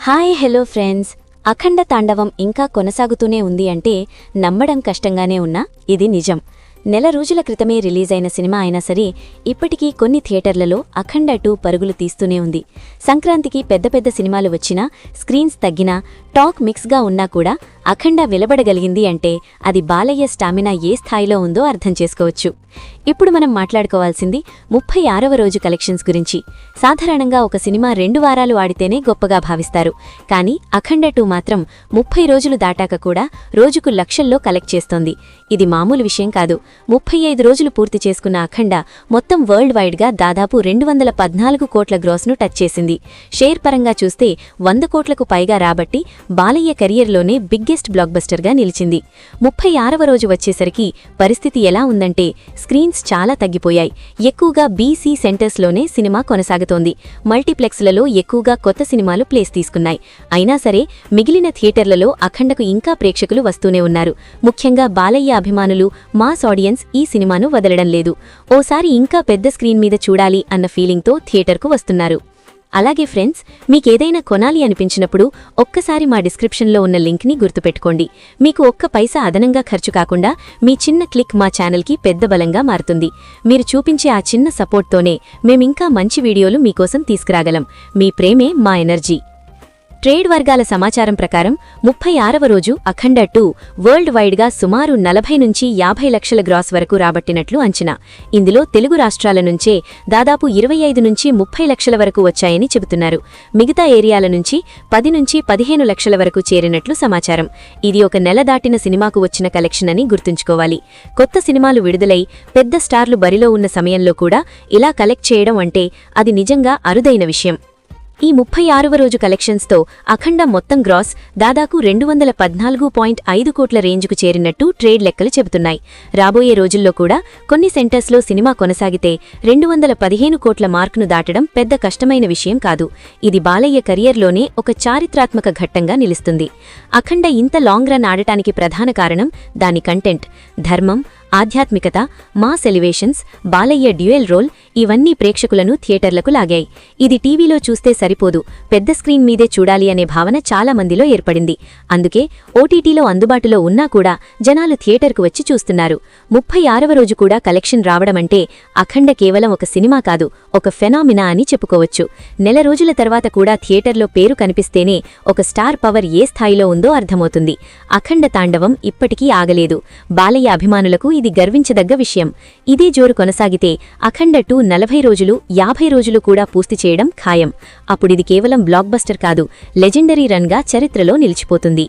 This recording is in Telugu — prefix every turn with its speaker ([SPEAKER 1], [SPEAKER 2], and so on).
[SPEAKER 1] Hi hello friends. అఖండ తాండవం ఇంకా కొనసాగుతూనే ఉంది అంటే నమ్మడం కష్టంగానే ఉన్నా? ఇది నిజం. నెల రోజుల క్రితమే రిలీజ్ అయిన సినిమా అయినా సరే ఇప్పటికీ కొన్ని థియేటర్లలో అఖండ టూ పరుగులు తీస్తూనే ఉంది. సంక్రాంతికి పెద్ద పెద్ద సినిమాలు వచ్చినా స్క్రీన్స్ తగ్గినా టాక్ మిక్స్గా ఉన్నా కూడా అఖండ వెలబడగలిగింది అంటే అది బాలయ్య స్టామినా ఏ స్థాయిలో ఉందో అర్థం చేసుకోవచ్చు. ఇప్పుడు మనం మాట్లాడుకోవాల్సింది ముప్పై ఆరవ రోజు కలెక్షన్స్ గురించి. సాధారణంగా ఒక సినిమా రెండు వారాలు ఆడితేనే గొప్పగా భావిస్తారు. కానీ అఖండ టూ మాత్రం ముప్పై రోజులు దాటాక కూడా రోజుకు లక్షల్లో కలెక్ట్ చేస్తోంది. ఇది మామూలు విషయం కాదు. ముప్పై ఐదు రోజులు పూర్తి చేసుకున్న అఖండ మొత్తం వరల్డ్ వైడ్గా దాదాపు రెండు వందల పద్నాలుగు కోట్ల గ్రోస్ను టచ్ చేసింది. షేర్ పరంగా చూస్తే వంద కోట్లకు పైగా రాబట్టి బాలయ్య కెరియర్లోనే బిగ్గెస్ట్ బ్లాక్బస్టర్గా నిలిచింది. ముప్పై ఆరవ రోజు వచ్చేసరికి పరిస్థితి ఎలా ఉందంటే స్క్రీన్స్ చాలా తగ్గిపోయాయి. ఎక్కువగా బీసీ సెంటర్స్లోనే సినిమా కొనసాగుతోంది. మల్టీప్లెక్స్లలో ఎక్కువగా కొత్త సినిమాలు ప్లేస్ తీసుకున్నాయి. అయినా సరే మిగిలిన థియేటర్లలో అఖండకు ఇంకా ప్రేక్షకులు వస్తూనే ఉన్నారు. ముఖ్యంగా బాలయ్య అభిమానులు మాస్ ఆడియన్స్ ఈ సినిమాను వదలడం లేదు. ఓసారి ఇంకా పెద్ద స్క్రీన్ మీద చూడాలి అన్న ఫీలింగ్తో థియేటర్కు వస్తున్నారు. అలాగే ఫ్రెండ్స్ మీకేదైనా కొనాలి అనిపించినప్పుడు ఒక్కసారి మా డిస్క్రిప్షన్లో ఉన్న లింక్ని గుర్తుపెట్టుకోండి. మీకు ఒక్క పైసా అదనంగా ఖర్చు కాకుండా మీ చిన్న క్లిక్ మా ఛానల్కి పెద్ద బలంగా మారుతుంది. మీరు చూపించే ఆ చిన్న సపోర్ట్తోనే మేమింకా మంచి వీడియోలు మీకోసం తీసుకురాగలం. మీ ప్రేమే మా ఎనర్జీ. ట్రేడ్ వర్గాల సమాచారం ప్రకారం ముప్పై ఆరవ రోజు అఖండ టూ వరల్డ్ వైడ్గా సుమారు నలభై నుంచి యాభై లక్షల గ్రాస్ వరకు రాబట్టినట్లు అంచనా. ఇందులో తెలుగు రాష్ట్రాల నుంచే దాదాపు ఇరవై ఐదు నుంచి ముప్పై లక్షల వరకు వచ్చాయని చెబుతున్నారు. మిగతా ఏరియాల నుంచి పది నుంచి పదిహేను లక్షల వరకు చేరినట్లు సమాచారం. ఇది ఒక నెల దాటిన సినిమాకు వచ్చిన కలెక్షన్ అని గుర్తుంచుకోవాలి. కొత్త సినిమాలు విడుదలై పెద్ద స్టార్లు బరిలో ఉన్న సమయంలో కూడా ఇలా కలెక్ట్ చేయడం అంటే అది నిజంగా అరుదైన విషయం. ఈ ముప్పై ఆరవ రోజు కలెక్షన్స్తో అఖండ మొత్తం గ్రాస్ దాదాపు రెండు వందల పద్నాలుగు పాయింట్ ఐదు కోట్ల రేంజ్కు చేరినట్టు ట్రేడ్ లెక్కలు చెబుతున్నాయి. రాబోయే రోజుల్లో కూడా కొన్ని సెంటర్స్లో సినిమా కొనసాగితే రెండు వందల పదిహేను కోట్ల మార్కును దాటడం పెద్ద కష్టమైన విషయం కాదు. ఇది బాలయ్య కెరియర్లోనే ఒక చారిత్రాత్మక ఘట్టంగా నిలుస్తుంది. అఖండ ఇంత లాంగ్ రన్ ఆడటానికి ప్రధాన కారణం దాని కంటెంట్. ధర్మం ఆధ్యాత్మికత mass elevations Balayya dual role ఇవన్నీ ప్రేక్షకులను థియేటర్లకు లాగాయి. ఇది టీవీలో చూస్తే సరిపోదు పెద్ద స్క్రీన్ మీదే చూడాలి అనే భావన చాలా మందిలో ఏర్పడింది. అందుకే ఓటీటీలో అందుబాటులో ఉన్నా కూడా జనాలు థియేటర్కు వచ్చి చూస్తున్నారు. ముప్పై ఆరవ రోజు కూడా కలెక్షన్ రావడమంటే అఖండ కేవలం ఒక సినిమా కాదు ఒక ఫెనామినా అని చెప్పుకోవచ్చు. నెల రోజుల తర్వాత కూడా థియేటర్లో పేరు కనిపిస్తేనే ఒక స్టార్ పవర్ ఏ స్థాయిలో ఉందో అర్థమవుతుంది. అఖండ తాండవం ఇప్పటికీ ఆగలేదు. బాలయ్య అభిమానులకు ఇది గర్వించదగ్గ విషయం. ఇదే జోరు కొనసాగితే అఖండ టూ నలభై రోజులు యాభై రోజులు కూడా పూర్తి చేయడం ఖాయం. అప్పుడిది కేవలం బ్లాక్బస్టర్ కాదు లెజెండరీ రన్గా చరిత్రలో నిలిచిపోతుంది.